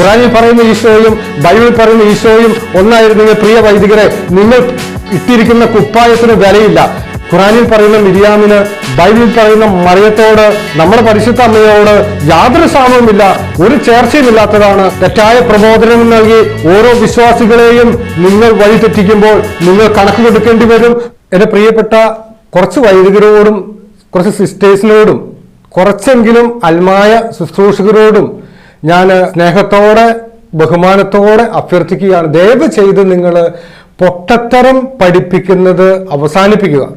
ഖുറാനിൽ പറയുന്ന ഈശോയും ബൈബിളിൽ പറയുന്ന ഈശോയും ഒന്നായിരുന്നെങ്കിൽ പ്രിയ വൈദികരെ നിങ്ങൾ ഇട്ടിരിക്കുന്ന കുപ്പായത്തിന് വിലയില്ല. ഖുറാനിൽ പറയുന്ന മിരിയാമിന് ബൈബിളിൽ പറയുന്ന മറിയത്തോട് നമ്മുടെ പരിശുദ്ധ അമ്മയോട് യാതൊരു സാമ്യവുമില്ല. ഒരു ചേർച്ചയുമില്ലാത്തതാണ് തെറ്റായ പ്രബോധനം നൽകി ഓരോ വിശ്വാസികളെയും നിങ്ങൾ വഴി തെറ്റിക്കുമ്പോൾ നിങ്ങൾ കണക്ക് കൊടുക്കേണ്ടി വരും. എന്റെ പ്രിയപ്പെട്ട കുറച്ച് വൈദികരോടും കുറച്ച് സിസ്റ്റേഴ്സിനോടും കുറച്ചെങ്കിലും അൽമായ ശുശ്രൂഷകരോടും ഞാൻ സ്നേഹത്തോടെ ബഹുമാനത്തോടെ അഭ്യർത്ഥിക്കുകയാണ്. ദയവ് ചെയ്ത് നിങ്ങൾ പൊട്ടത്തരം പഠിപ്പിക്കുന്നത് അവസാനിപ്പിക്കുക.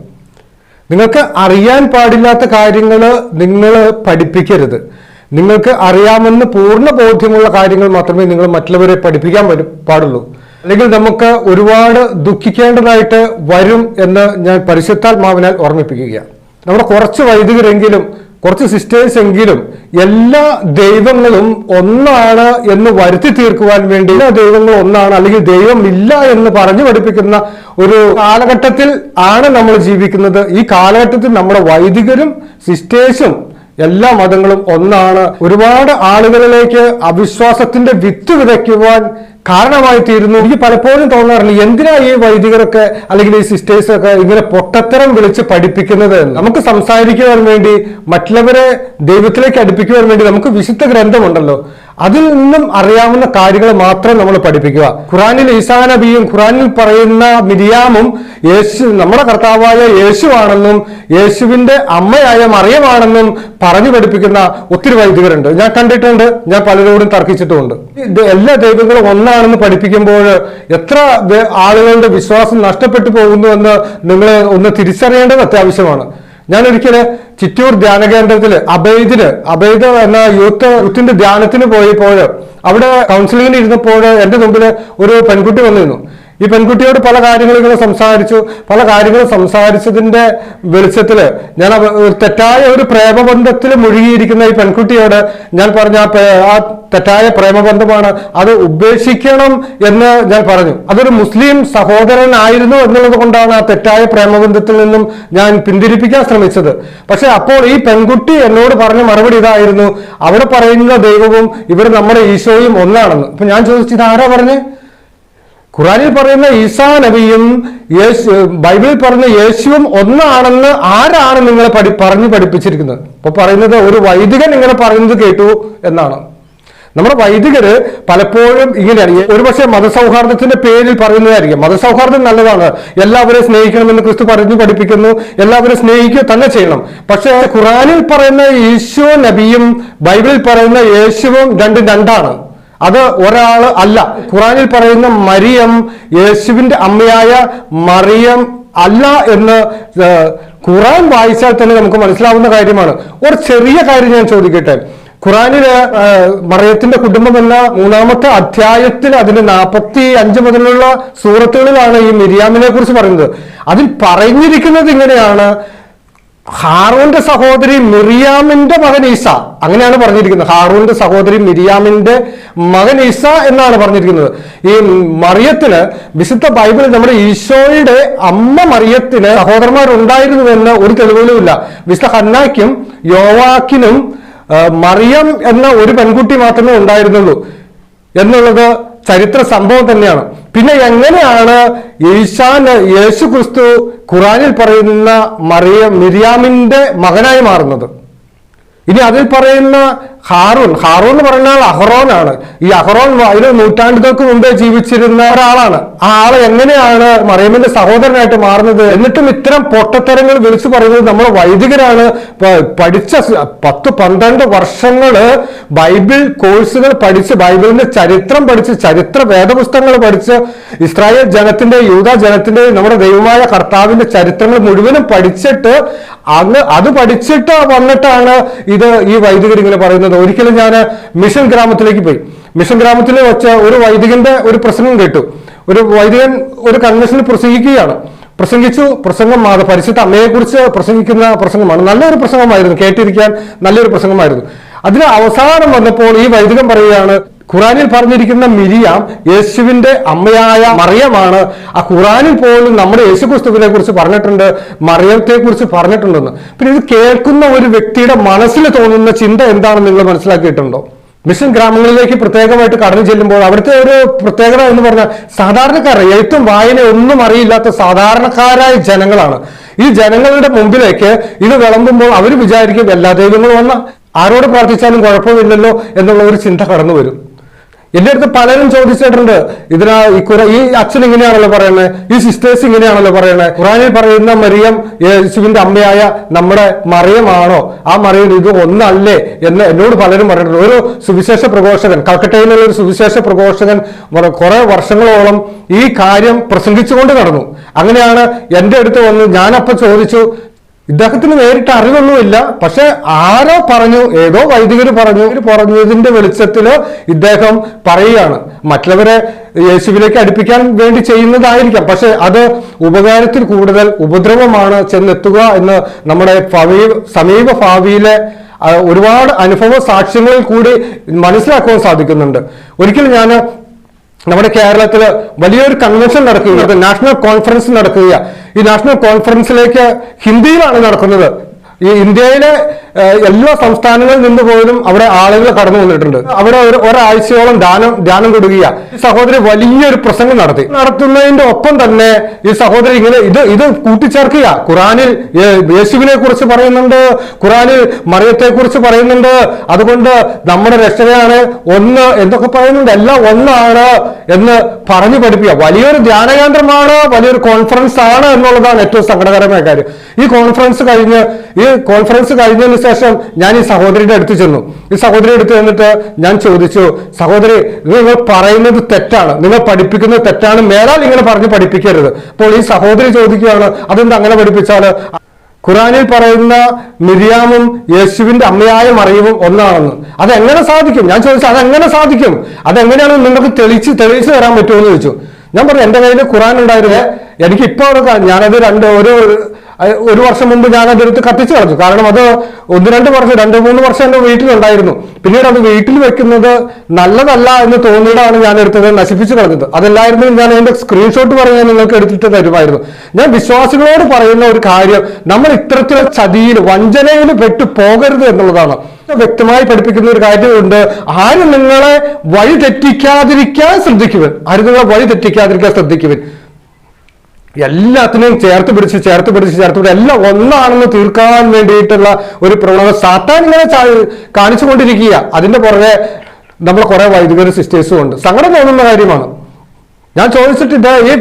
നിങ്ങൾക്ക് അറിയാൻ പാടില്ലാത്ത കാര്യങ്ങൾ നിങ്ങൾ പഠിപ്പിക്കരുത്. നിങ്ങൾക്ക് അറിയാമെന്ന് പൂർണ ബോധ്യമുള്ള കാര്യങ്ങൾ മാത്രമേ നിങ്ങൾ മറ്റുള്ളവരെ പഠിപ്പിക്കാൻ പാടുള്ളൂ. അല്ലെങ്കിൽ നമുക്ക് ഒരുപാട് ദുഃഖിക്കേണ്ടതായിട്ട് വരും എന്ന് ഞാൻ പരിശുദ്ധാത്മാവിനാൽ ഓർമ്മിപ്പിക്കുകയാണ്. നമ്മുടെ കുറച്ച് വൈദികരെങ്കിലും കുറച്ച് സിസ്റ്റേഴ്സ് എങ്കിലും എല്ലാ ദൈവങ്ങളും ഒന്നാണ് എന്ന് വരുത്തി തീർക്കുവാൻ വേണ്ടി എല്ലാ ദൈവങ്ങളും ഒന്നാണ് അല്ലെങ്കിൽ ദൈവം ഇല്ല എന്ന് പറഞ്ഞു പഠിപ്പിക്കുന്ന ഒരു കാലഘട്ടത്തിൽ ആണ് നമ്മൾ ജീവിക്കുന്നത്. ഈ കാലഘട്ടത്തിൽ നമ്മുടെ വൈദികരും സിസ്റ്റേഴ്സും എല്ലാ മതങ്ങളും ഒന്നാണ്. ഒരുപാട് ആളുകളിലേക്ക് അവിശ്വാസത്തിന്റെ വിത്ത് വിതയ്ക്കുവാൻ കാരണമായി തീരുന്നു എനിക്ക് പലപ്പോഴും തോന്നാറില്ല എന്തിനാ ഈ വൈദികരൊക്കെ അല്ലെങ്കിൽ ഈ സിസ്റ്റേഴ്സൊക്കെ ഇങ്ങനെ പൊട്ടത്തരം വിളിച്ച് പഠിപ്പിക്കുന്നത്? നമുക്ക് സംസാരിക്കുവാൻ വേണ്ടി മറ്റുള്ളവരെ ദൈവത്തിലേക്ക് അടുപ്പിക്കുവാൻ വേണ്ടി നമുക്ക് വിശുദ്ധ ഗ്രന്ഥമുണ്ടല്ലോ. അതിൽ നിന്നും അറിയാവുന്ന കാര്യങ്ങൾ മാത്രം നമ്മൾ പഠിപ്പിക്കുക. ഖുറാനിൽ ഈസാ നബിയും ഖുറാനിൽ പറയുന്ന മിരിയാമും യേശു നമ്മുടെ കർത്താവായ യേശുവാണെന്നും യേശുവിന്റെ അമ്മയായ മറിയമാണെന്നും പറഞ്ഞു പഠിപ്പിക്കുന്ന ഒത്തിരി വൈദികരുണ്ട്. ഞാൻ കണ്ടിട്ടുണ്ട് ഞാൻ പലരോടും തർക്കിച്ചിട്ടുമുണ്ട്. എല്ലാ ദൈവങ്ങളും ഒന്നാണെന്ന് പഠിപ്പിക്കുമ്പോൾ എത്ര ആളുകളുടെ വിശ്വാസം നഷ്ടപ്പെട്ടു പോകുന്നു എന്ന് നിങ്ങൾ ഒന്ന് തിരിച്ചറിയേണ്ടത് അത്യാവശ്യമാണ്. ഞാൻ ഒരിക്കൽ ചിറ്റൂർ ധ്യാന കേന്ദ്രത്തിൽ അബൈദിന് അബൈദ് എന്ന യൂത്ത് യൂത്തിന്റെ ധ്യാനത്തിന് പോയപ്പോൾ അവിടെ കൗൺസിലിങ്ങിന് ഇരുന്നപ്പോൾ എന്റെ മുമ്പിൽ ഒരു പെൺകുട്ടി വന്നിരുന്നു. ഈ പെൺകുട്ടിയോട് പല കാര്യങ്ങളും ഇങ്ങനെ സംസാരിച്ചു. പല കാര്യങ്ങളും സംസാരിച്ചതിന്റെ വെളിച്ചത്തിൽ ഞാൻ തെറ്റായ ഒരു പ്രേമബന്ധത്തിൽ മുഴുകിയിരിക്കുന്ന ഈ പെൺകുട്ടിയോട് ഞാൻ പറഞ്ഞ ആ തെറ്റായ പ്രേമബന്ധമാണ്. അത് ഉപേക്ഷിക്കണം എന്ന് ഞാൻ പറഞ്ഞു. അതൊരു മുസ്ലിം സഹോദരനായിരുന്നു എന്നുള്ളത് കൊണ്ടാണ് ആ തെറ്റായ പ്രേമബന്ധത്തിൽ നിന്നും ഞാൻ പിന്തിരിപ്പിക്കാൻ ശ്രമിച്ചത്. പക്ഷെ അപ്പോൾ ഈ പെൺകുട്ടി എന്നോട് പറഞ്ഞ മറുപടി ഇതായിരുന്നു. അവിടെ പറയുന്ന ദൈവവും ഇവിടെ നമ്മുടെ ഈശോയും ഒന്നാണെന്ന്. അപ്പൊ ഞാൻ ചോദിച്ചു ആരാ പറഞ്ഞേ? ഖുറാനിൽ പറയുന്ന ഈസാ നബിയും യേശു ബൈബിളിൽ പറയുന്ന യേശുവും ഒന്നാണെന്ന് ആരാണ് നിങ്ങളെ പഠി പറഞ്ഞു പഠിപ്പിച്ചിരിക്കുന്നത്? ഇപ്പൊ പറയുന്നത് ഒരു വൈദികൻ ഇങ്ങനെ പറയുന്നത് കേട്ടു എന്നാണ്. നമ്മുടെ വൈദികര് പലപ്പോഴും ഇങ്ങനെയാണ്. ഒരുപക്ഷെ മതസൗഹാർദ്ദത്തിന്റെ പേരിൽ പറയുന്നതായിരിക്കും. മതസൗഹാർദ്ദം നല്ലതാണ്. എല്ലാവരെയും സ്നേഹിക്കണമെന്ന് ക്രിസ്തു പറഞ്ഞു പഠിപ്പിക്കുന്നു. എല്ലാവരും സ്നേഹിക്കുക തന്നെ ചെയ്യണം. പക്ഷേ ഖുറാനിൽ പറയുന്ന ഈശോ നബിയും ബൈബിളിൽ പറയുന്ന യേശുവും രണ്ടും രണ്ടാണ്. അത് ഒരാൾ അല്ല. ഖുറാനിൽ പറയുന്ന മരിയം യേശുവിന്റെ അമ്മയായ മറിയം അല്ല എന്ന് ഖുറാൻ വായിച്ചാൽ തന്നെ നമുക്ക് മനസ്സിലാവുന്ന കാര്യമാണ്. ഒരു ചെറിയ കാര്യം ഞാൻ ചോദിക്കട്ടെ. ഖുറാനിലെ മറിയത്തിന്റെ കുടുംബം എന്ന മൂന്നാമത്തെ അധ്യായത്തിൽ അതിന്റെ നാൽപ്പത്തി അഞ്ച് മുതലുള്ള സൂറത്തുകളിലാണ് ഈ മിരിയാമിനെ കുറിച്ച് പറയുന്നത്. അതിൽ പറഞ്ഞിരിക്കുന്നത് ഇങ്ങനെയാണ്. ഹാറൂന്റെ സഹോദരി മിറിയാമിന്റെ മകൻ ഈസ. അങ്ങനെയാണ് പറഞ്ഞിരിക്കുന്നത്. ഹാറൂന്റെ സഹോദരി മിരിയാമിന്റെ മകൻ ഈസ എന്നാണ് പറഞ്ഞിരിക്കുന്നത്. ഈ മറിയത്തിന് വിശുദ്ധ ബൈബിളിൽ നമ്മുടെ ഈശോയുടെ അമ്മ മറിയത്തിന് സഹോദരന്മാരുണ്ടായിരുന്നുവെന്ന് ഒരു തെളിവുകളും ഇല്ല വിശുദ്ധ ഹന്നായ്ക്കും യോവാക്കിനും മറിയം എന്ന ഒരു പെൺകുട്ടി മാത്രമേ ഉണ്ടായിരുന്നുള്ളൂ. എന്നുള്ളത് ചരിത്ര സംഭവം തന്നെയാണ്. പിന്നെ എങ്ങനെയാണ് ഈശാൻ യേശു ക്രിസ്തു ഖുറാനിൽ പറയുന്ന മറിയ മിരിയാമിന്റെ മകനായി മാറുന്നത്? ഇനി അതിൽ പറയുന്ന ഹാറൂൺ ഹാറൂൺ എന്ന് പറഞ്ഞാൽ അഹ്റോനാണ് ഈ അഹ്റോൻ അതിന് നൂറ്റാണ്ടുകൾക്ക് മുമ്പേ ജീവിച്ചിരുന്ന ഒരാളാണ്. ആ ആൾ എങ്ങനെയാണ് മറിയമ്മിന്റെ സഹോദരനായിട്ട് മാറുന്നത്? എന്നിട്ടും ഇത്തരം പൊട്ടത്തരങ്ങൾ വിളിച്ചു പറയുന്നത് നമ്മൾ വൈദികരാണ്. പഠിച്ച പത്ത് പന്ത്രണ്ട് വർഷങ്ങൾ ബൈബിൾ കോഴ്സുകൾ പഠിച്ച് ബൈബിളിന്റെ ചരിത്രം പഠിച്ച് ചരിത്ര വേദപുസ്തകങ്ങൾ പഠിച്ച് ഇസ്രായേൽ ജനത്തിന്റെ യൂത ജനത്തിന്റെ നമ്മുടെ ദൈവമായ കർത്താവിന്റെ ചരിത്രങ്ങൾ മുഴുവനും പഠിച്ചിട്ട് അങ്ങ് അത് പഠിച്ചിട്ട് വന്നിട്ടാണ് ഇത് ഈ വൈദികർ ഇങ്ങനെ പറയുന്നത്. ഒരിക്കലും ഞാൻ മിഷൻ ഗ്രാമത്തിലേക്ക് പോയി. മിഷൻ ഗ്രാമത്തിൽ വെച്ച ഒരു വൈദികന്റെ ഒരു പ്രസംഗം കേട്ടു. ഒരു വൈദികൻ ഒരു കൺവെൻഷനിൽ പ്രസംഗിക്കുകയാണ്. പ്രസംഗിച്ചു. പ്രസംഗം പരിശുദ്ധ അമ്മയെക്കുറിച്ച് പ്രസംഗിക്കുന്ന പ്രസംഗമാണ്. നല്ലൊരു പ്രസംഗമായിരുന്നു. കേട്ടിരിക്കാൻ നല്ലൊരു പ്രസംഗമായിരുന്നു. അതിന് അവസാനം വന്നപ്പോൾ ഈ വൈദികം പറയുകയാണ് ഖുറാനിൽ പറഞ്ഞിരിക്കുന്ന മിരിയാം യേശുവിന്റെ അമ്മയായ മറിയമാണ്. ആ ഖുറാനിൽ പോലും നമ്മുടെ യേശു ക്രിസ്തുവിനെ കുറിച്ച് പറഞ്ഞിട്ടുണ്ട് മറിയത്തെ കുറിച്ച് പറഞ്ഞിട്ടുണ്ടെന്ന്. പിന്നെ ഇത് കേൾക്കുന്ന ഒരു വ്യക്തിയുടെ മനസ്സിൽ തോന്നുന്ന ചിന്ത എന്താണെന്ന് നിങ്ങൾ മനസ്സിലാക്കിയിട്ടുണ്ടോ? മിഷൻ ഗ്രാമങ്ങളിലേക്ക് പ്രത്യേകമായിട്ട് കടന്നു ചെല്ലുമ്പോൾ അവിടുത്തെ ഒരു പ്രത്യേകത എന്ന് പറഞ്ഞാൽ സാധാരണക്കാർ എഴുത്തും വായന ഒന്നും അറിയില്ലാത്ത സാധാരണക്കാരായ ജനങ്ങളാണ്. ഈ ജനങ്ങളുടെ മുമ്പിലേക്ക് ഇത് വിളമ്പുമ്പോൾ അവർ വിചാരിക്കും എല്ലാ ദൈവങ്ങളും വന്ന. ആരോട് പ്രാർത്ഥിച്ചാലും കുഴപ്പമില്ലല്ലോ എന്നുള്ള ഒരു ചിന്ത കടന്നു വരും എന്റെ അടുത്ത് പലരും ചോദിച്ചിട്ടുണ്ട് ഇതിനാ ഈ കുറെ ഈ അച്ഛൻ ഇങ്ങനെയാണല്ലോ പറയുന്നത് ഈ സിസ്റ്റേഴ്സ് ഇങ്ങനെയാണല്ലോ പറയുന്നത് ഖുറാനിൽ പറയുന്ന മറിയം യേശുവിന്റെ അമ്മയായ നമ്മുടെ മറിയമാണോ? ആ മറിയം ഇത് ഒന്നല്ലേ എന്ന് എന്നോട് പലരും പറഞ്ഞിട്ടുണ്ട്. ഒരു സുവിശേഷ പ്രഘോഷകൻ കൽക്കട്ടയിലുള്ള ഒരു സുവിശേഷ പ്രഘോഷകൻ കുറെ വർഷങ്ങളോളം ഈ കാര്യം പ്രസംഗിച്ചുകൊണ്ട് നടന്നു. അങ്ങനെയാണ് എന്റെ അടുത്ത് വന്ന് ഞാനപ്പോ ചോദിച്ചു ഇദ്ദേഹത്തിന് നേരിട്ട് അറിവൊന്നുമില്ല. പക്ഷെ ആരോ പറഞ്ഞു ഏതോ വൈദികർ പറഞ്ഞു പറഞ്ഞതിന്റെ വെളിച്ചത്തിൽ ഇദ്ദേഹം പറയുകയാണ്. മറ്റുള്ളവരെ യേശുവിലേക്ക് അടുപ്പിക്കാൻ വേണ്ടി ചെയ്യുന്നതായിരിക്കാം. പക്ഷെ അത് ഉപകാരത്തിൽ കൂടുതൽ ഉപദ്രവമാണ് ചെന്നെത്തുക എന്ന് നമ്മുടെ ഭാവി സമീപ ഭാവിയിലെ ഒരുപാട് അനുഭവ സാക്ഷ്യങ്ങളിൽ കൂടി മനസ്സിലാക്കുവാൻ സാധിക്കുന്നുണ്ട്. ഒരിക്കലും ഞാൻ നമ്മുടെ കേരളത്തിൽ വലിയൊരു കൺവെൻഷൻ നടക്കുകയാണ്. നാഷണൽ കോൺഫറൻസ് നടക്കുക ഈ നാഷണൽ കോൺഫറൻസിലേക്ക് ഹിന്ദിയിലാണ് നടക്കുന്നത്. ഈ ഇന്ത്യയിലെ എല്ലാ സംസ്ഥാനങ്ങളിൽ നിന്ന് പോലും അവിടെ ആളുകൾ കടന്നു വന്നിട്ടുണ്ട്. അവിടെ ഒരു ഒരാഴ്ചയോളം ദാനം ധ്യാനം കൊടുക്കുക ഈ സഹോദരി വലിയൊരു പ്രസംഗം നടത്തി. നടത്തുന്നതിന്റെ ഒപ്പം തന്നെ ഈ സഹോദരി ഇങ്ങനെ ഇത് ഇത് കൂട്ടിച്ചേർക്കുക. ഖുറാനിൽ യേശുവിനെ കുറിച്ച് പറയുന്നുണ്ട് ഖുറാനിൽ മറിയത്തെ കുറിച്ച് പറയുന്നുണ്ട്. അതുകൊണ്ട് നമ്മുടെ രക്ഷകയാണ് ഒന്ന് എന്തൊക്കെ പറയുന്നുണ്ട്. എല്ലാം ഒന്നാണ് എന്ന് പറഞ്ഞു പഠിപ്പിക്കുക. വലിയൊരു ധ്യാനകേന്ദ്രമാണ് വലിയൊരു കോൺഫറൻസ് ആണ് എന്നുള്ളതാണ് ഏറ്റവും സങ്കടകരമായ കാര്യം. ഈ കോൺഫറൻസ് കഴിഞ്ഞ് ഈ കോൺഫറൻസ് കഴിഞ്ഞതിന് ശേഷം ഞാൻ ഈ സഹോദരിയുടെ അടുത്ത് ചെന്നു. ഈ സഹോദരി അടുത്ത് ചെന്നിട്ട് ഞാൻ ചോദിച്ചു സഹോദരി നിങ്ങൾ പറയുന്നത് തെറ്റാണ്. നിങ്ങൾ പഠിപ്പിക്കുന്നത് തെറ്റാണ്. മേലാൽ ഇങ്ങനെ പറഞ്ഞ് പഠിപ്പിക്കരുത്. അപ്പോൾ ഈ സഹോദരി ചോദിക്കുകയാണ് അതെന്താ അങ്ങനെ പഠിപ്പിച്ചാൽ? ഖുറാനിൽ പറയുന്ന മിരിയാമും യേശുവിന്റെ അമ്മയായ മറിയവും ഒന്നാണെന്ന്. അതെങ്ങനെ സാധിക്കും? ഞാൻ ചോദിച്ചു അതെങ്ങനെ സാധിക്കും? അതെങ്ങനെയാണ് നിങ്ങൾക്ക് തെളിച്ച് തെളിയിച്ചു തരാൻ പറ്റുമെന്ന് ചോദിച്ചു. ഞാൻ പറഞ്ഞു എന്റെ കയ്യിൽ ഖുറാൻ ഉണ്ടായിരുന്നേ. എനിക്ക് ഇപ്പോൾ ഒരു കാ- ഞാനത് രണ്ട് ഒരു ഒരു വർഷം മുമ്പ് ഞാൻ അതെടുത്ത് കത്തിച്ചു കളഞ്ഞു. കാരണം അത് ഒന്ന് രണ്ട് വർഷം രണ്ട് മൂന്ന് വർഷം എന്റെ വീട്ടിലുണ്ടായിരുന്നു. പിന്നീട് അത് വീട്ടിൽ വെക്കുന്നത് നല്ലതല്ല എന്ന് തോന്നിയിട്ടാണ് ഞാൻ എടുത്തത് നശിപ്പിച്ചു കളഞ്ഞത്. അതല്ലായിരുന്നു ഞാൻ അതിന്റെ സ്ക്രീൻഷോട്ട് പറഞ്ഞ് നിങ്ങൾക്ക് എടുത്തിട്ട് തരുമായിരുന്നു. ഞാൻ വിശ്വാസികളോട് പറയുന്ന ഒരു കാര്യം നമ്മൾ ഇത്തരത്തിലുള്ള ചതിയിൽ വഞ്ചനയിൽ പെട്ടു പോകരുത് എന്നുള്ളതാണ്. വ്യക്തമായി പഠിപ്പിക്കുന്ന ഒരു കാര്യമുണ്ട്. ആരും നിങ്ങളെ വഴി തെറ്റിക്കാതിരിക്കാൻ ശ്രദ്ധിക്കുവൻ? ആരും നിങ്ങളെ വഴി തെറ്റിക്കാതിരിക്കാൻ ശ്രദ്ധിക്കുവൻ? എല്ലാത്തിനെയും ചേർത്ത് പിടിച്ച് ചേർത്ത് പിടിച്ച് ചേർത്ത് പിടിച്ച് എല്ലാം ഒന്നാണെന്ന് തീർക്കാൻ വേണ്ടിയിട്ടുള്ള ഒരു പ്രവണത സാത്താൻ ഇങ്ങനെ കാണിച്ചു കാണിച്ചുകൊണ്ടിരിക്കുക അതിന്റെ പുറകെ നമ്മൾ കുറെ വൈദികർ സിസ്റ്റേഴ്സും ഉണ്ട്. സങ്കടം തോന്നുന്ന കാര്യമാണ്. ഞാൻ ചോദിച്ചിട്ടില്ല ഈ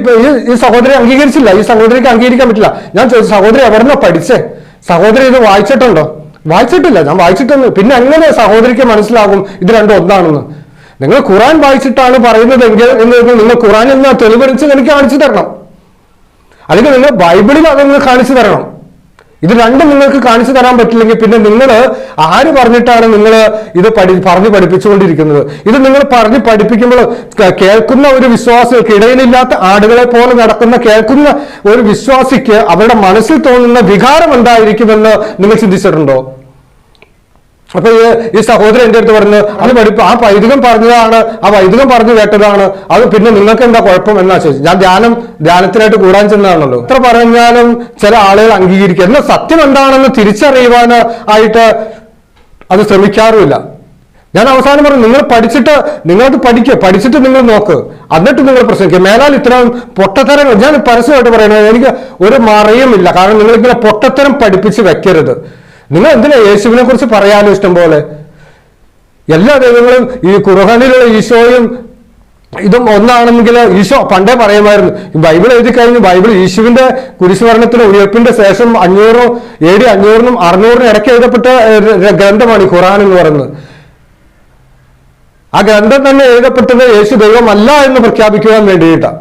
ഈ- സഹോദരി അംഗീകരിച്ചില്ല. ഈ സഹോദരിക്ക് അംഗീകരിക്കാൻ പറ്റില്ല. ഞാൻ ചോദിച്ചു സഹോദരി എവിടെന്നോ പഠിച്ചേ? സഹോദരി ഇത് വായിച്ചിട്ടുണ്ടോ? വായിച്ചിട്ടില്ല. ഞാൻ വായിച്ചിട്ടൊന്നും പിന്നെ എങ്ങനെ സഹോദരിക്ക് മനസ്സിലാകും? ഇത് രണ്ടും ഒന്നാണെന്ന്. നിങ്ങൾ ഖുറാൻ വായിച്ചിട്ടാണ് പറയുന്നതെങ്കിൽ എന്ന് നിങ്ങൾ ഖുറാനിൽ നിന്ന് തെളിവരിച്ച് എനിക്ക് കാണിച്ചു തരണം. അല്ലെങ്കിൽ നിങ്ങൾ ബൈബിളിൽ അത് നിങ്ങൾ കാണിച്ചു തരണം. ഇത് രണ്ടും നിങ്ങൾക്ക് കാണിച്ചു തരാൻ പറ്റില്ലെങ്കിൽ പിന്നെ നിങ്ങൾ ആര് പറഞ്ഞിട്ടാണ് നിങ്ങൾ ഇത് പഠി പറഞ്ഞ് പഠിപ്പിച്ചുകൊണ്ടിരിക്കുന്നത്? ഇത് നിങ്ങൾ പറഞ്ഞ് പഠിപ്പിക്കുമ്പോൾ കേൾക്കുന്ന ഒരു വിശ്വാസികൾക്ക് ഇടയിലില്ലാത്ത ആടുകളെ പോലെ നടക്കുന്ന കേൾക്കുന്ന ഒരു വിശ്വാസിക്ക് അവരുടെ മനസ്സിൽ തോന്നുന്ന വികാരം എന്തായിരിക്കുമെന്ന് നിങ്ങൾ ചിന്തിച്ചിട്ടുണ്ടോ? അപ്പൊ ഈ ഈ സഹോദരൻ എന്റെ അടുത്ത് പറഞ്ഞു അത് പഠിപ്പ് ആ വൈദികം പറഞ്ഞതാണ് ആ വൈദികം പറഞ്ഞു കേട്ടതാണ് അത് പിന്നെ നിങ്ങൾക്ക് എന്താ കുഴപ്പം? എന്നാ ചോദിച്ചു. ഞാൻ ധ്യാനം ധ്യാനത്തിനായിട്ട് കൂടാൻ ചെന്നതാണല്ലോ. ഇത്ര പറഞ്ഞാലും ചില ആളുകൾ അംഗീകരിക്കുക എന്നാൽ സത്യം എന്താണെന്ന് തിരിച്ചറിയുവാൻ ആയിട്ട് അത് ശ്രമിക്കാറുമില്ല. ഞാൻ അവസാനം പറഞ്ഞു നിങ്ങൾ പഠിച്ചിട്ട് നിങ്ങൾക്ക് പഠിക്കുക പഠിച്ചിട്ട് നിങ്ങൾ നോക്ക്. എന്നിട്ട് നിങ്ങൾ പ്രസംഗിക്കുക മേലാൽ ഇത്തരം പൊട്ടത്തരങ്ങൾ ഞാൻ പരസ്യമായിട്ട് പറയുന്നത് എനിക്ക് ഒരു മറയുമില്ല. കാരണം നിങ്ങൾ ഇങ്ങനെ പൊട്ടത്തരം പഠിപ്പിച്ച് വെക്കരുത്. നിങ്ങൾ എന്തിനാ യേശുവിനെ കുറിച്ച് പറയാനും ഇഷ്ടം പോലെ എല്ലാ ദൈവങ്ങളും ഈ ഖുർഹാനിലുള്ള ഈശോയും ഇതും ഒന്നാണെങ്കിൽ ഈശോ പണ്ടേ പറയുമായിരുന്നു. ബൈബിൾ എഴുതി കഴിഞ്ഞ് ബൈബിൾ യേശുവിന്റെ കുരിശുമരണത്തിന് ഉയർപ്പിന്റെ ശേഷം അഞ്ഞൂറും എ ഡി അഞ്ഞൂറിനും അറുന്നൂറിനും ഇടയ്ക്ക് എഴുതപ്പെട്ട ഗ്രന്ഥമാണ് ഈ ഖുറാൻ എന്ന് പറയുന്നത്. ആ ഗ്രന്ഥം തന്നെ എഴുതപ്പെട്ടത് യേശു ദൈവമല്ല എന്ന് പ്രഖ്യാപിക്കുവാൻ വേണ്ടിയിട്ടാണ്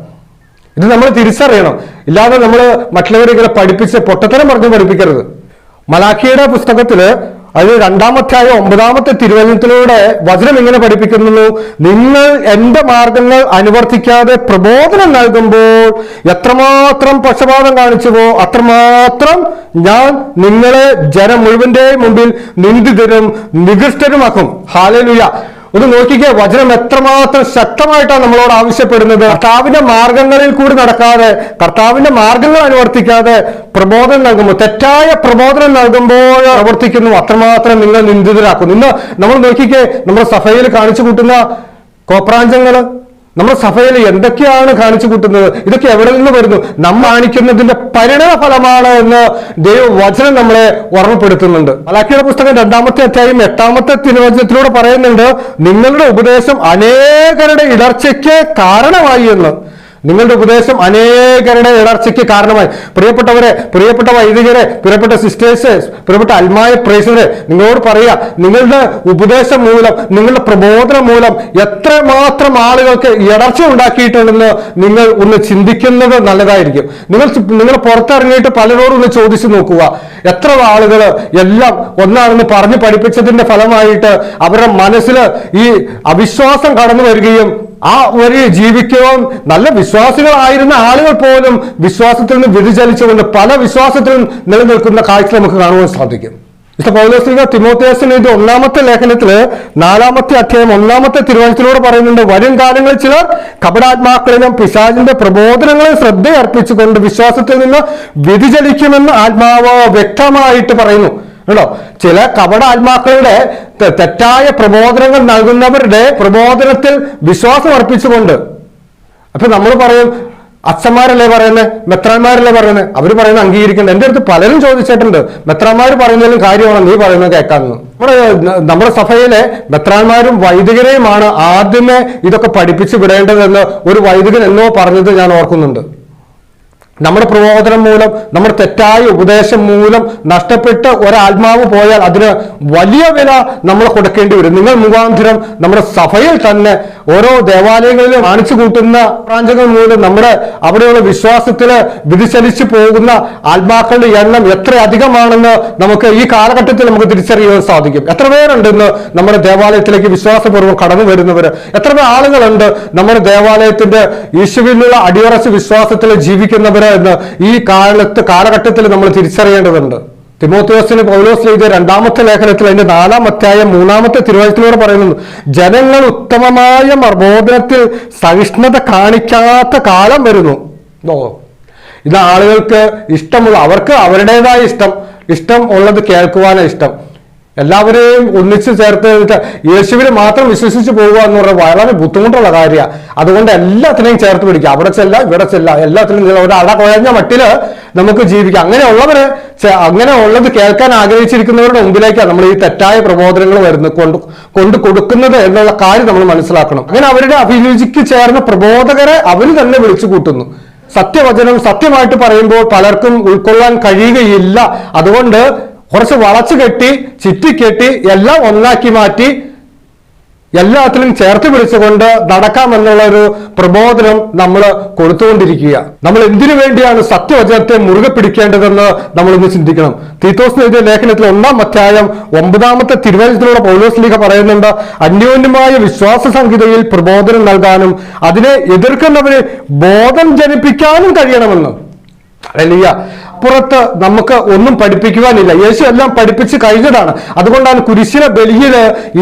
ഇത് നമ്മൾ തിരിച്ചറിയണം. ഇല്ലാതെ നമ്മൾ മറ്റുള്ളവരെ ഇങ്ങനെ പഠിപ്പിച്ച് പൊട്ടത്തരം പറഞ്ഞ് പഠിപ്പിക്കരുത്. മലാഖിയുടെ പുസ്തകത്തിൽ അത് രണ്ടാമത്തെ ഒമ്പതാമത്തെ തിരുവചനത്തിലൂടെ വചനം ഇങ്ങനെ പഠിപ്പിക്കുന്നു നിങ്ങൾ എന്റെ മാർഗങ്ങൾ അനുവർത്തിക്കാതെ പ്രബോധനം നൽകുമ്പോൾ എത്രമാത്രം പക്ഷപാതം കാണിച്ചുവോ അത്രമാത്രം ഞാൻ നിങ്ങളെ ജനം മുഴുവന്റെ മുമ്പിൽ നിന്ദിതരും നികൃഷ്ടരുമാക്കും. ഹാലലുയ. ഒന്ന് നോക്കിക്കേ വചനം എത്രമാത്രം ശക്തമായിട്ടാണ് നമ്മളോട് ആവശ്യപ്പെടുന്നത്. കർത്താവിന്റെ മാർഗങ്ങളിൽ കൂടി നടക്കാതെ കർത്താവിന്റെ മാർഗങ്ങൾ അനുവർത്തിക്കാതെ പ്രബോധനം നൽകുമ്പോൾ തെറ്റായ പ്രബോധനം നൽകുമ്പോൾ പ്രവർത്തിക്കുന്നു. അത്രമാത്രം നിങ്ങൾ നിന്ദിതരാക്കുന്നു. ഇന്ന് നമ്മൾ നോക്കിക്കേ നമ്മുടെ സഭയിൽ കാണിച്ചു കൂട്ടുന്ന കോപ്രാഞ്ചങ്ങൾ നമ്മുടെ സഭയിൽ എന്തൊക്കെയാണ് കാണിച്ചു കൂട്ടുന്നത്? ഇതൊക്കെ എവിടെ നിന്ന് വരുന്നു? നമ്മൾ കാണിക്കുന്നതിന്റെ പരിണത ഫലമാണ് എന്ന് ദൈവവചനം നമ്മളെ ഓർമ്മപ്പെടുത്തുന്നുണ്ട്. മലാക്കിയുടെ പുസ്തകം രണ്ടാമത്തെ അധ്യായം എട്ടാമത്തെ തിരുവചനത്തിലൂടെ പറയുന്നുണ്ട് നിങ്ങളുടെ ഉപദേശം അനേകരുടെ ഇടർച്ചയ്ക്ക് കാരണമായി എന്ന്. നിങ്ങളുടെ ഉപദേശം അനേകരുടെ ഇടർച്ചയ്ക്ക് കാരണമായി. പ്രിയപ്പെട്ടവരെ പ്രിയപ്പെട്ട വൈദികരെ പ്രിയപ്പെട്ട സിസ്റ്റേഴ്സ് പ്രിയപ്പെട്ട അൽമായ പ്രേസരെ നിങ്ങളോട് പറയുക നിങ്ങളുടെ ഉപദേശം മൂലം നിങ്ങളുടെ പ്രബോധനം മൂലം എത്രമാത്രം ആളുകൾക്ക് ഇടർച്ച ഉണ്ടാക്കിയിട്ടുണ്ടെന്ന് നിങ്ങൾ ഒന്ന് ചിന്തിക്കുന്നത് നല്ലതായിരിക്കും. നിങ്ങൾ നിങ്ങൾ പുറത്തിറങ്ങിയിട്ട് പലരോടും ഒന്ന് ചോദിച്ചു നോക്കുക. എത്ര ആളുകൾ എല്ലാം ഒന്നാണെന്ന് പറഞ്ഞു പഠിപ്പിച്ചതിന്റെ ഫലമായിട്ട് അവരുടെ മനസ്സിൽ ഈ അവിശ്വാസം കടന്നു വരികയും ആ വഴി ജീവിക്കുമ്പോൾ നല്ല വിശ്വാസികളായിരുന്ന ആളുകൾ പോലും വിശ്വാസത്തിൽ നിന്ന് വ്യതിചലിച്ചുകൊണ്ട് പല വിശ്വാസത്തിലും നിലനിൽക്കുന്ന കാഴ്ച നമുക്ക് കാണുവാൻ സാധിക്കും. പൗലോസ്ലിക തിമോത്തേസിന് ഇത് ഒന്നാമത്തെ ലേഖനത്തിൽ നാലാമത്തെ അധ്യായം ഒന്നാമത്തെ തിരുവനന്തപുരത്തിലൂടെ പറയുന്നുണ്ട് വരും കാലങ്ങളിൽ ചിലർ കപടാത്മാക്കളിലും പിശാചിന്റെ പ്രബോധനങ്ങളെ ശ്രദ്ധയർപ്പിച്ചുകൊണ്ട് വിശ്വാസത്തിൽ നിന്ന് വ്യതിചലിക്കുമെന്ന് ആത്മാവ് വ്യക്തമായിട്ട് പറയുന്നു. കേട്ടോ ചില കപട ആത്മാക്കളുടെ തെറ്റായ പ്രബോധനങ്ങൾ നൽകുന്നവരുടെ പ്രബോധനത്തിൽ വിശ്വാസം അർപ്പിച്ചുകൊണ്ട്. അപ്പൊ നമ്മൾ പറയും അച്ഛന്മാരല്ലേ പറയുന്നത് മെത്രാന്മാരല്ലേ പറയുന്നത് അവർ പറയുന്നത് അംഗീകരിക്കുന്നത് എന്റെ അടുത്ത് പലരും ചോദിച്ചിട്ടുണ്ട്. മെത്രാന്മാർ പറയുന്നതിലും കാര്യമാണ്? നീ പറയുന്നത് കേൾക്കാമെന്ന് നമ്മുടെ നമ്മുടെ സഭയിലെ മെത്രാന്മാരും വൈദികരെയുമാണ് ആദ്യമേ ഇതൊക്കെ പഠിപ്പിച്ചു വിടേണ്ടതെന്ന് ഒരു വൈദികൻ എന്നോ പറഞ്ഞത് ഞാൻ ഓർക്കുന്നുണ്ട്. നമ്മുടെ പ്രബോധനം മൂലം നമ്മുടെ തെറ്റായ ഉപദേശം മൂലം നഷ്ടപ്പെട്ട് ഒരാത്മാവ് പോയാൽ അതിന് വലിയ വില നമ്മൾ കൊടുക്കേണ്ടി വരും. നിങ്ങൾ മുഖാന്തരം നമ്മുടെ സഭയിൽ തന്നെ ഓരോ ദേവാലയങ്ങളിലും കാണിച്ചു കൂട്ടുന്ന പ്രാഞ്ചകൾ മൂലം നമ്മുടെ അവിടെയുള്ള വിശ്വാസത്തിൽ വ്യതിചലിച്ചു പോകുന്ന ആത്മാക്കളുടെ എണ്ണം എത്ര അധികമാണെന്ന് നമുക്ക് ഈ കാലഘട്ടത്തിൽ നമുക്ക് തിരിച്ചറിയാൻ സാധിക്കും. എത്ര പേരുണ്ടെന്ന് നമ്മുടെ ദേവാലയത്തിലേക്ക് വിശ്വാസപൂർവം കടന്നു വരുന്നവർ എത്ര പേർ ആളുകളുണ്ട് നമ്മുടെ ദേവാലയത്തിന്റെ യേശുവിനുള്ള അടിയറച്ച് വിശ്വാസത്തിൽ ജീവിക്കുന്നവര് എന്ന് ഈ കാലത്ത് കാലഘട്ടത്തിൽ നമ്മൾ തിരിച്ചറിയേണ്ടതുണ്ട്. തിമോത്തിയോസിന് പൗലോസ് എഴുതിയ രണ്ടാമത്തെ ലേഖനത്തിൽ അതിന്റെ നാലാം അധ്യായം മൂന്നാമത്തെ തിരുവഴുത്തിലൂടെ പറയുന്നു ജനങ്ങൾ ഉത്തമമായ പ്രബോധനത്തിൽ സഹിഷ്ണുത കാണിക്കാത്ത കാലം വരുന്നു. ഇത് ആളുകൾക്ക് ഇഷ്ടമുള്ള അവർക്ക് അവരുടേതായ ഇഷ്ടം ഇഷ്ടം ഉള്ളത് കേൾക്കുവാനാണ് ഇഷ്ടം. എല്ലാവരെയും ഒന്നിച്ച് ചേർത്ത് യേശുവിന് മാത്രം വിശ്വസിച്ച് പോകുക എന്ന് പറഞ്ഞാൽ വളരെ ബുദ്ധിമുട്ടുള്ള കാര്യമാണ് അതുകൊണ്ട് എല്ലാത്തിനെയും ചേർത്ത് പിടിക്കുക. അവിടെ ചെല്ല ഇവിടെ ചെല്ല. എല്ലാത്തിനും ഒരു അട കുഴഞ്ഞ മട്ടിൽ നമുക്ക് ജീവിക്കാം. അങ്ങനെയുള്ളവര് അങ്ങനെ ഉള്ളത് കേൾക്കാൻ ആഗ്രഹിച്ചിരിക്കുന്നവരുടെ മുമ്പിലേക്കാണ് നമ്മൾ ഈ തെറ്റായ പ്രബോധനങ്ങൾ വരുന്നത് കൊണ്ട് കൊണ്ട് കൊടുക്കുന്നത് എന്നുള്ള കാര്യം നമ്മൾ മനസ്സിലാക്കണം. അങ്ങനെ അവരുടെ അഭിരുചിക്ക് ചേർന്ന പ്രബോധകരെ അവർ തന്നെ വിളിച്ചു കൂട്ടുന്നു. സത്യവചനം സത്യമായിട്ട് പറയുമ്പോൾ പലർക്കും ഉൾക്കൊള്ളാൻ കഴിയുകയില്ല. അതുകൊണ്ട് കുറച്ച് വളച്ചു കെട്ടി ചുറ്റിക്കെട്ടി എല്ലാം ഒന്നാക്കി മാറ്റി എല്ലാത്തിലും ചേർത്ത് പിടിച്ചുകൊണ്ട് നടക്കാമെന്നുള്ള ഒരു പ്രബോധനം നമ്മൾ കൊടുത്തുകൊണ്ടിരിക്കുക നമ്മൾ എന്തിനു വേണ്ടിയാണ് സത്യവചനത്തെ മുറുകെ പിടിക്കേണ്ടതെന്ന് നമ്മൾ ഇന്ന് ചിന്തിക്കണം. തീത്തോസ് എഴുതിയ ലേഖനത്തിൽ ഒന്നാം അധ്യായം ഒമ്പതാമത്തെ തിരുവനന്തപുരത്തിലുള്ള പൗലോസ് ലീഗ പറയുന്നുണ്ട് അന്യോന്യമായ വിശ്വാസ സംഹിതയിൽ പ്രബോധനം നൽകാനും അതിനെ എതിർക്കുന്നവരെ ബോധം ജനിപ്പിക്കാനും കഴിയണമെന്ന്. അല്ലിയ പുറത്ത് നമുക്ക് ഒന്നും പഠിപ്പിക്കുവാനില്ല. യേശു എല്ലാം പഠിപ്പിച്ച് കഴിഞ്ഞതാണ്. അതുകൊണ്ടാണ് കുരിശിലെ ബലിയിൽ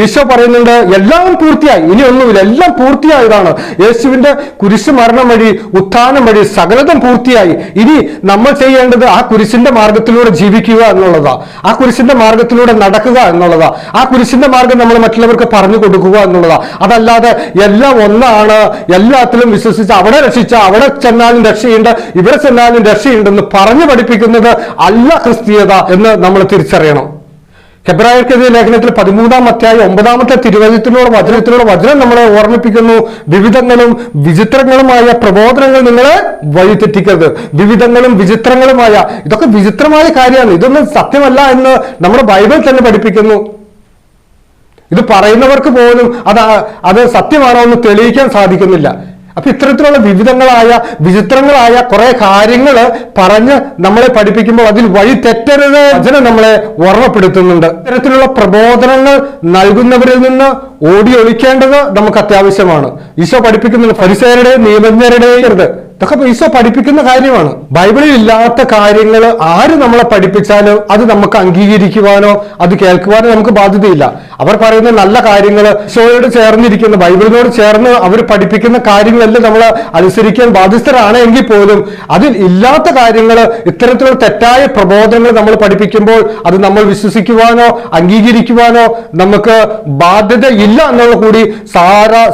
ഈശോ പറയുന്നുണ്ട് എല്ലാം പൂർത്തിയായി. ഇനി ഒന്നുമില്ല എല്ലാം പൂർത്തിയായതാണ്. യേശുവിന്റെ കുരിശ് മരണം വഴി ഉത്ഥാനം വഴി സകലതും പൂർത്തിയായി. ഇനി നമ്മൾ ചെയ്യേണ്ടത് ആ കുരിശിന്റെ മാർഗത്തിലൂടെ ജീവിക്കുക എന്നുള്ളതാ. ആ കുരിശിന്റെ മാർഗത്തിലൂടെ നടക്കുക എന്നുള്ളതാ. ആ കുരിശിന്റെ മാർഗം നമ്മൾ മറ്റുള്ളവർക്ക് പറഞ്ഞു കൊടുക്കുക എന്നുള്ളതാ. അതല്ലാതെ എല്ലാം ഒന്നാണ്. എല്ലാത്തിലും വിശ്വസിച്ച് അവിടെ രക്ഷിച്ച അവിടെ ചെന്നാലും രക്ഷയുണ്ട് ഇവിടെ ചെന്നാലും രക്ഷയുണ്ടെന്ന് പറഞ്ഞു പഠിപ്പിക്കുന്നത് അല്ല ക്രിസ്തീയത എന്ന് നമ്മൾ തിരിച്ചറിയണം. ഹെബ്രായർക്കെതിരെ ലേഖനത്തിൽ പതിമൂന്നാം അധ്യായം ഒമ്പതാമത്തെ തിരുവചനത്തിലുള്ള വചനത്തിലുള്ള വചനം നമ്മളെ ഓർമ്മിപ്പിക്കുന്നു. വിവിധങ്ങളും വിചിത്രങ്ങളുമായ പ്രബോധനങ്ങൾ നിങ്ങളെ വഴിതെറ്റിക്കരുത് വിവിധങ്ങളും വിചിത്രങ്ങളുമായ ഇതൊക്കെ വിചിത്രമായ കാര്യമാണ്. ഇതൊന്നും സത്യമല്ല എന്ന് നമ്മുടെ ബൈബിൾ തന്നെ പഠിപ്പിക്കുന്നു. ഇത് പറയുന്നവർക്ക് പോലും അത് അത് സത്യമാണോ എന്ന് തെളിയിക്കാൻ സാധിക്കുന്നില്ല. അപ്പൊ ഇത്തരത്തിലുള്ള വിവിധങ്ങളായ വിചിത്രങ്ങളായ കുറെ കാര്യങ്ങൾ പറഞ്ഞ് നമ്മളെ പഠിപ്പിക്കുമ്പോൾ അതിൽ വഴി തെറ്റരുത് വചനം നമ്മളെ ഓർമ്മപ്പെടുത്തുന്നുണ്ട്. ഇത്തരത്തിലുള്ള പ്രബോധനങ്ങൾ നൽകുന്നവരിൽ നിന്ന് ഓടി ഒളിക്കേണ്ടത് നമുക്ക് അത്യാവശ്യമാണ്. ഈശോ പഠിപ്പിക്കുന്നത് പരിസരരുടെയും നിയമജ്ഞരുടെയും ഇതൊക്കെ ഈശോ പഠിപ്പിക്കുന്ന കാര്യമാണ്. ബൈബിളിൽ ഇല്ലാത്ത കാര്യങ്ങൾ ആര് നമ്മളെ പഠിപ്പിച്ചാലോ അത് നമുക്ക് അംഗീകരിക്കുവാനോ അത് കേൾക്കുവാനോ നമുക്ക് ബാധ്യതയില്ല. അവർ പറയുന്ന നല്ല കാര്യങ്ങൾ ഈശോയോട് ചേർന്നിരിക്കുന്ന ബൈബിളിനോട് ചേർന്ന് അവർ പഠിപ്പിക്കുന്ന കാര്യങ്ങളെല്ലാം നമ്മൾ അനുസരിക്കാൻ ബാധ്യസ്ഥരാണ് എങ്കിൽ പോലും അതിൽ ഇല്ലാത്ത കാര്യങ്ങൾ ഇത്തരത്തിലുള്ള തെറ്റായ പ്രബോധനങ്ങൾ നമ്മൾ പഠിപ്പിക്കുമ്പോൾ അത് നമ്മൾ വിശ്വസിക്കുവാനോ അംഗീകരിക്കുവാനോ നമുക്ക് ബാധ്യത ഇല്ല എന്നുള്ള കൂടി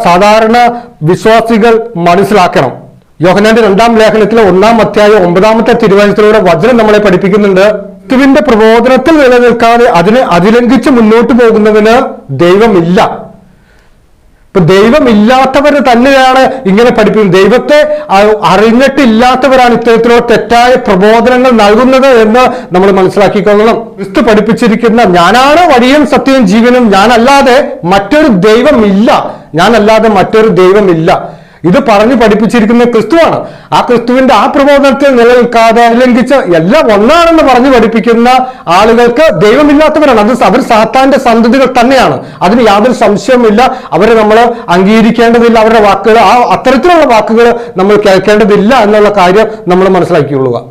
സാധാരണ വിശ്വാസികൾ മനസ്സിലാക്കണം. യോഹനാന്റെ രണ്ടാം ലേഖനത്തിലെ ഒന്നാം അധ്യായം ഒമ്പതാമത്തെ തിരുവനന്തപുരത്തിലൂടെ വചനം നമ്മളെ പഠിപ്പിക്കുന്നുണ്ട്. ക്രിസ്തുവിന്റെ പ്രബോധനത്തിൽ നിലനിൽക്കാതെ അതിനെ അതിലംഘിച്ച് മുന്നോട്ട് പോകുന്നവന് ദൈവമില്ല. ഇപ്പൊ ദൈവമില്ലാത്തവർ തന്നെയാണ് ഇങ്ങനെ പഠിപ്പിക്കുന്നത്. ദൈവത്തെ അറിഞ്ഞിട്ടില്ലാത്തവരാണ് ഇത്തരത്തിലുള്ള തെറ്റായ പ്രബോധനങ്ങൾ നൽകുന്നത് എന്ന് നമ്മൾ മനസ്സിലാക്കിക്കൊള്ളണം. ക്രിസ്തു പഠിപ്പിച്ചിരിക്കുന്ന ഞാനാണ് വഴിയും സത്യവും ജീവനും. ഞാനല്ലാതെ മറ്റൊരു ദൈവമില്ല. ഞാനല്ലാതെ മറ്റൊരു ദൈവമില്ല. ഇത് പറഞ്ഞു പഠിപ്പിച്ചിരിക്കുന്ന ക്രിസ്തുവാണ്. ആ ക്രിസ്തുവിന്റെ ആ പ്രബോധനത്തിൽ നിലനിൽക്കാതെ ലംഘിച്ച് എല്ലാം ഒന്നാണെന്ന് പറഞ്ഞു പഠിപ്പിക്കുന്ന ആളുകൾക്ക് ദൈവമില്ലാത്തവരാണ്. അത് അവർ സാത്താന്റെ സന്തതികൾ തന്നെയാണ്. അതിന് യാതൊരു സംശയവുമില്ല. അവരെ നമ്മൾ അംഗീകരിക്കേണ്ടതില്ല. അവരുടെ വാക്കുകൾ ആ അത്തരത്തിലുള്ള വാക്കുകൾ നമ്മൾ കേൾക്കേണ്ടതില്ല എന്നുള്ള കാര്യം നമ്മൾ മനസ്സിലാക്കിക്കൊള്ളുക.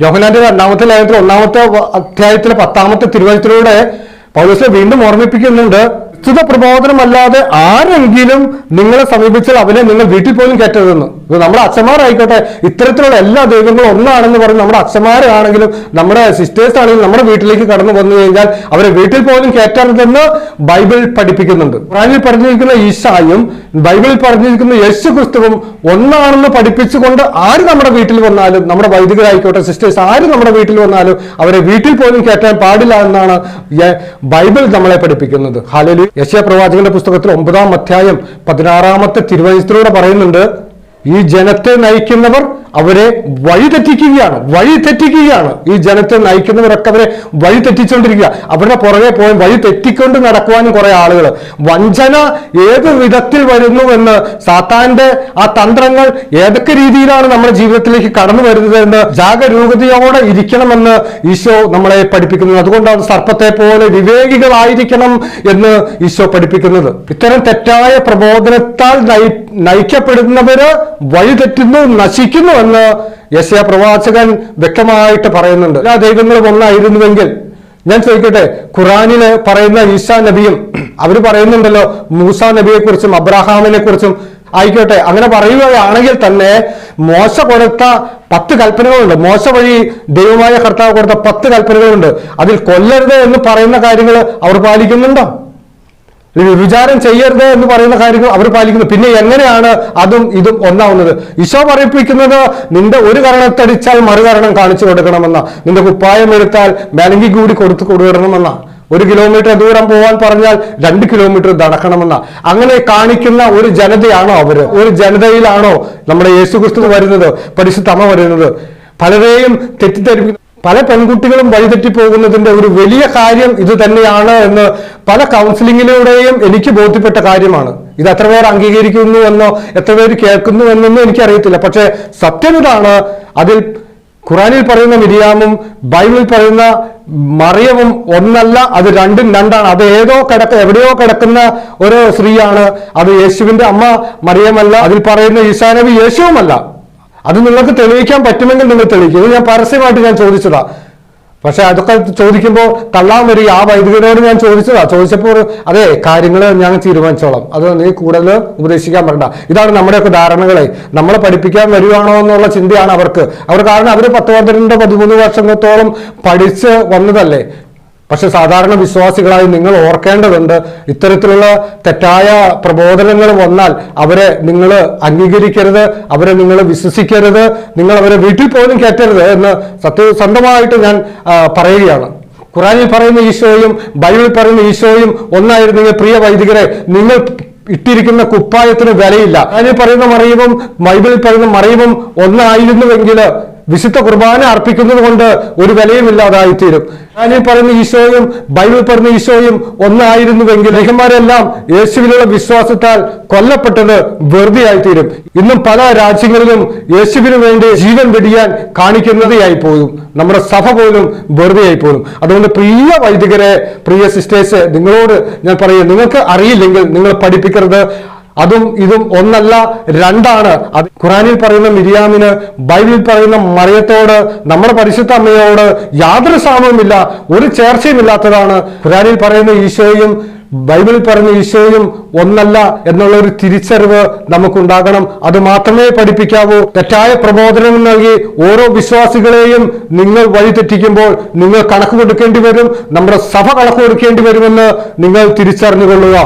യോഹനാന്റെ രണ്ടാമത്തെ ലയത്തിൽ ഒന്നാമത്തെ അധ്യായത്തിലെ പത്താമത്തെ തിരുവചനത്തിലൂടെ പൗലോസ് വീണ്ടും ഓർമ്മിപ്പിക്കുന്നുണ്ട്. വിസ്തുത പ്രബോധനമല്ലാതെ ആരെങ്കിലും നിങ്ങളെ സമീപിച്ചാൽ അവനെ നിങ്ങൾ വീട്ടിൽ പോലും കയറ്റരുതെന്ന്. നമ്മുടെ അച്ഛന്മാരായിക്കോട്ടെ ഇത്തരത്തിലുള്ള എല്ലാ ദൈവങ്ങളും ഒന്നാണെന്ന് പറഞ്ഞ് നമ്മുടെ അച്ഛന്മാരാണെങ്കിലും നമ്മുടെ സിസ്റ്റേഴ്സ് ആണെങ്കിലും നമ്മുടെ വീട്ടിലേക്ക് കടന്നു വന്നു കഴിഞ്ഞാൽ അവരെ വീട്ടിൽ പോലും കയറ്റരുതെന്ന് ബൈബിൾ പഠിപ്പിക്കുന്നുണ്ട്. ഖുറാനിൽ പറഞ്ഞിരിക്കുന്ന ഈശായും ബൈബിളിൽ പറഞ്ഞിരിക്കുന്ന യേശു ക്രിസ്തുവും ഒന്നാണെന്ന് പഠിപ്പിച്ചുകൊണ്ട് ആര് നമ്മുടെ വീട്ടിൽ വന്നാലും നമ്മുടെ വൈദികരായിക്കോട്ടെ സിസ്റ്റേഴ്സ് ആര് നമ്മുടെ വീട്ടിൽ വന്നാലും അവരെ വീട്ടിൽ പോലും കയറ്റാൻ പാടില്ല എന്നാണ് ബൈബിൾ നമ്മളെ പഠിപ്പിക്കുന്നത്. ഹാലലു യശയ പ്രവാചകന്റെ പുസ്തകത്തിൽ ഒമ്പതാം അധ്യായം പതിനാറാമത്തെ തിരുവചനത്തിലൂടെ പറയുന്നുണ്ട് ഈ ജനത്തെ നയിക്കുന്നവർ അവരെ വഴി തെറ്റിക്കുകയാണ് വഴി തെറ്റിക്കുകയാണ്. ഈ ജനത്തെ നയിക്കുന്നവരൊക്കെ അവരെ വഴി തെറ്റിച്ചുകൊണ്ടിരിക്കുക അവരുടെ പുറകെ പോയി വഴി തെറ്റിക്കൊണ്ട് നടക്കുവാനും കുറെ ആളുകൾ വഞ്ചന ഏത് വിധത്തിൽ വരുന്നു എന്ന് സാത്താന്റെ ആ തന്ത്രങ്ങൾ ഏതൊക്കെ രീതിയിലാണ് നമ്മുടെ ജീവിതത്തിലേക്ക് കടന്നു വരുന്നത് എന്ന് ജാഗരൂകതയോടെ ഇരിക്കണമെന്ന് ഈശോ നമ്മളെ പഠിപ്പിക്കുന്നത്. അതുകൊണ്ടാണ് സർപ്പത്തെ പോലെ വിവേകികളായിരിക്കണം എന്ന് ഈശോ പഠിപ്പിക്കുന്നത്. ഇത്തരം തെറ്റായ പ്രബോധനത്താൽ നയി നയിക്കപ്പെടുന്നവര് വഴിതെറ്റുന്നു നശിക്കുന്നു എന്ന് യശയ പ്രവാചകൻ വ്യക്തമായിട്ട് പറയുന്നുണ്ട്. എല്ലാ ദൈവങ്ങളും ഒന്നായിരുന്നുവെങ്കിൽ ഞാൻ ചോദിക്കട്ടെ ഖുറാനിൽ പറയുന്ന ഈശാ നബിയും അവർ പറയുന്നുണ്ടല്ലോ മൂസ നബിയെ കുറിച്ചും അബ്രാഹാമിനെ കുറിച്ചും ആയിക്കോട്ടെ അങ്ങനെ പറയുകയാണെങ്കിൽ തന്നെ മോശ കൊടുത്ത പത്ത് കൽപ്പനകളുണ്ട്. മോശ വഴി ദൈവമായ കർത്താവ് കൊടുത്ത പത്ത് കൽപ്പനകളുണ്ട്. അതിൽ കൊല്ലരുത് എന്ന് പറയുന്ന കാര്യങ്ങൾ അവർ പാലിക്കുന്നുണ്ടോ? വിചാരം ചെയ്യരുത് എന്ന് പറയുന്ന കാര്യങ്ങൾ അവർ പാലിക്കുന്നു. പിന്നെ എങ്ങനെയാണ് അതും ഇതും ഒന്നാവുന്നത്? ഈശോ പറയിപ്പിക്കുന്നത് നിന്റെ ഒരു കരണത്തടിച്ചാൽ മറുകരണം കാണിച്ചു കൊടുക്കണമെന്ന നിന്റെ കുപ്പായം എടുത്താൽ മെലങ്കി കൂടി കൊടുത്തു കൊടുക്കണമെന്ന ഒരു കിലോമീറ്റർ ദൂരം പോവാൻ പറഞ്ഞാൽ രണ്ട് കിലോമീറ്റർ നടക്കണമെന്ന. അങ്ങനെ കാണിക്കുന്ന ഒരു ജനതയാണോ അവർ ഒരു ജനതയിലാണോ നമ്മുടെ യേശുക്രിസ്തു വരുന്നത്? പരിശുദ്ധമ വരുന്നത്? പലരെയും തെറ്റിദ്ധരിപ്പിക്കുന്നു പല പെൺകുട്ടികളും വഴിതെറ്റിപ്പോകുന്നതിന്റെ ഒരു വലിയ കാര്യം ഇത് തന്നെയാണ് എന്ന് പല കൗൺസിലിങ്ങിലൂടെയും എനിക്ക് ബോധ്യപ്പെട്ട കാര്യമാണ്. ഇത് എത്ര പേർ അംഗീകരിക്കുന്നു എന്നോ എത്ര പേര് കേൾക്കുന്നു എന്നൊന്നും എനിക്കറിയത്തില്ല. പക്ഷേ സത്യം ഇതാണ് അതിൽ ഖുറാനിൽ പറയുന്ന മിരിയാമും ബൈബിളിൽ പറയുന്ന മറിയവും ഒന്നല്ല അത് രണ്ടും രണ്ടാണ്. അത് ഏതോ കിടക്ക എവിടെയോ കിടക്കുന്ന ഒരു സ്ത്രീയാണ്. അത് യേശുവിന്റെ അമ്മ മറിയമല്ല. അതിൽ പറയുന്ന ഈശാനവി യേശുവുമല്ല. അത് നിങ്ങൾക്ക് തെളിയിക്കാൻ പറ്റുമെങ്കിൽ നിങ്ങൾ തെളിയിക്കും. ഇത് ഞാൻ പരസ്യമായിട്ട് ഞാൻ ചോദിച്ചതാ. പക്ഷെ അതൊക്കെ ചോദിക്കുമ്പോൾ തള്ളാൻ വരിക. ആ വൈദികരോട് ഞാൻ ചോദിച്ചതാ. ചോദിച്ചപ്പോൾ അതെ കാര്യങ്ങൾ ഞാൻ തീരുമാനിച്ചോളാം. അത് നീ കൂടുതൽ ഉപദേശിക്കാൻ പറ്റണ്ട ഇതാണ് നമ്മുടെയൊക്കെ ധാരണകളെ. നമ്മളെ പഠിപ്പിക്കാൻ വരുവാണോ എന്നുള്ള ചിന്തയാണ് അവർക്ക്. അവർ കാരണം അവർ പത്ത് പന്ത്രണ്ട് പതിമൂന്ന് വർഷത്തോളം പഠിച്ച് വന്നതല്ലേ. പക്ഷെ സാധാരണ വിശ്വാസികളായി നിങ്ങൾ ഓർക്കേണ്ടതുണ്ട് ഇത്തരത്തിലുള്ള തെറ്റായ പ്രബോധനങ്ങൾ വന്നാൽ അവരെ നിങ്ങൾ അംഗീകരിക്കരുത് അവരെ നിങ്ങൾ വിശ്വസിക്കരുത് നിങ്ങൾ അവരെ വീട്ടിൽ പോലും കയറ്റരുത് എന്ന് സത്യസന്ധമായിട്ട് ഞാൻ പറയുകയാണ്. ഖുറാനിൽ പറയുന്ന ഈശോയും ബൈബിളിൽ പറയുന്ന ഈശോയും ഒന്നായിരുന്നെങ്കിൽ പ്രിയ വൈദികരെ നിങ്ങൾ ഇട്ടിരിക്കുന്ന കുപ്പായത്തിന് വിലയില്ല. അതിൽ പറയുന്ന മറിയവും ബൈബിളിൽ പറയുന്ന മറിയവും ഒന്നായിരുന്നുവെങ്കിൽ വിശുദ്ധ കുർബാന അർപ്പിക്കുന്നത് കൊണ്ട് ഒരു വിലയും ഇല്ലാതായിത്തീരും. ഞാനീ പറയുന്ന ഈശോയും ബൈബിൾ പറഞ്ഞ ഈശോയും ഒന്നായിരുന്നുവെങ്കിൽ ലേഖന്മാരെല്ലാം യേശുവിലുള്ള വിശ്വാസത്താൽ കൊല്ലപ്പെട്ടത് വെറുതെയായിത്തീരും. ഇന്നും പല രാജ്യങ്ങളിലും യേശുവിന് വേണ്ടി ജീവൻ വെടിയാൻ കാണിക്കുന്നതായി പോകും നമ്മുടെ സഭ പോലും വെറുതെയായി പോകും അതുകൊണ്ട് പ്രിയ വൈദികരെ പ്രിയ സിസ്റ്റേഴ്സ് നിങ്ങളോട് ഞാൻ പറയുക നിങ്ങൾക്ക് അറിയില്ലെങ്കിൽ നിങ്ങൾ പഠിപ്പിക്കരുത്. അതും ഇതും ഒന്നല്ല രണ്ടാണ്. അത് ഖുറാനിൽ പറയുന്ന മിരിയാമിന് ബൈബിളിൽ പറയുന്ന മറിയത്തോട് നമ്മുടെ പരിശുദ്ധ അമ്മയോട് യാതൊരു സാമ്യവുമില്ല ഒരു ചേർച്ചയും ഇല്ലാത്തതാണ് ഖുറാനിൽ പറയുന്ന ഈശോയും ബൈബിളിൽ പറയുന്ന ഈശോയും ഒന്നല്ല എന്നുള്ള ഒരു തിരിച്ചറിവ് നമുക്കുണ്ടാകണം. അത് മാത്രമേ പഠിപ്പിക്കാവൂ. തെറ്റായ പ്രബോധനം നൽകി ഓരോ വിശ്വാസികളെയും നിങ്ങൾ വഴിതെറ്റിക്കുമ്പോൾ നിങ്ങൾ കണക്ക് കൊടുക്കേണ്ടി വരും നമ്മുടെ സഭ കണക്ക് കൊടുക്കേണ്ടി വരുമെന്ന് നിങ്ങൾ തിരിച്ചറിഞ്ഞുകൊള്ളുക.